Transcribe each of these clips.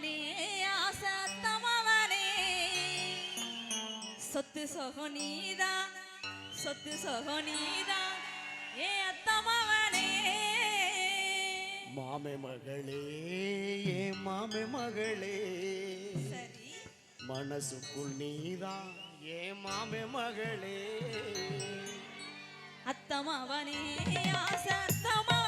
மகனே ஆசத்த மகனே சொத்து சொகனீதா சொத்து சொகனீதா ஏ அத்த மகனே மாமே மகளே ஏ மாமே மகளே. சரி. மனசுக்குள் நீதா ஏ மாமே மகளே. அத்தமாவனே ஆசத்தமாவனே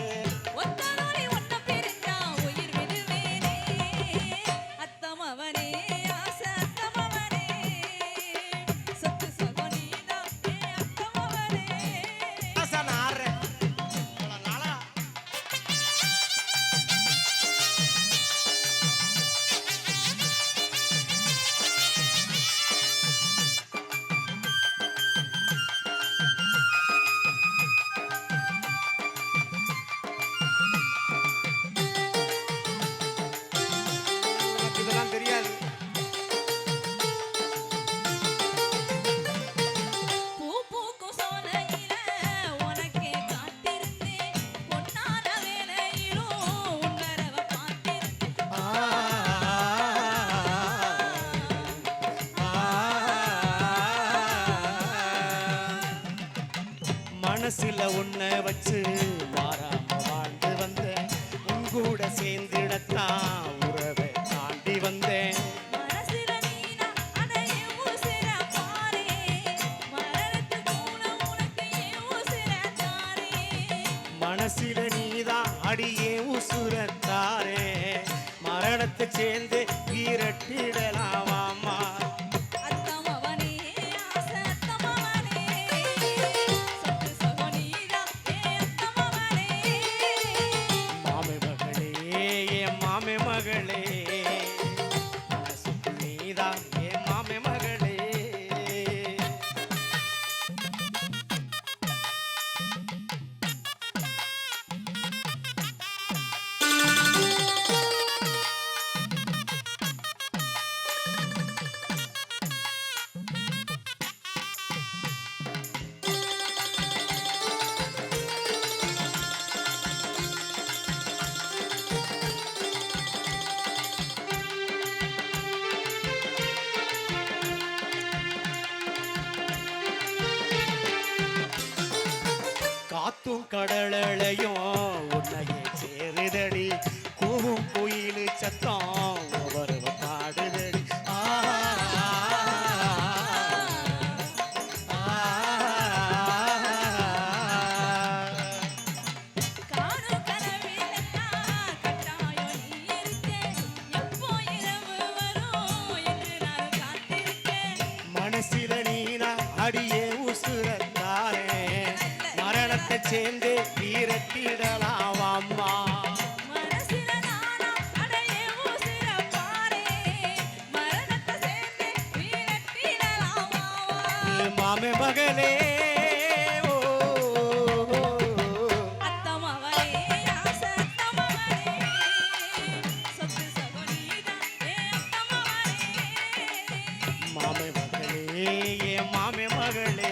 மனசுல உன்னை வச்சு மாறாம வாழ்ந்து வந்தேன். உன் கூட சேர்ந்திடத்தான் உறவை தாண்டி வந்தேன். மனசுல நீதான் அடியே உசுரத்தாரே மரணத்தை சேர்ந்து வீரட்டிடலாமாமா மகளே. கடலையும் உன்னையே சேருதடி. கூவும் குயிலு சத்தம் ஒவ்வொரு பாடுதடி. ஆ, ஆ, காணு கனவிலெல்லாம் சேர்ந்து வீரத்திடலாமா மாமே மகளே மாமே மகளே ஏ மாமே மகளே.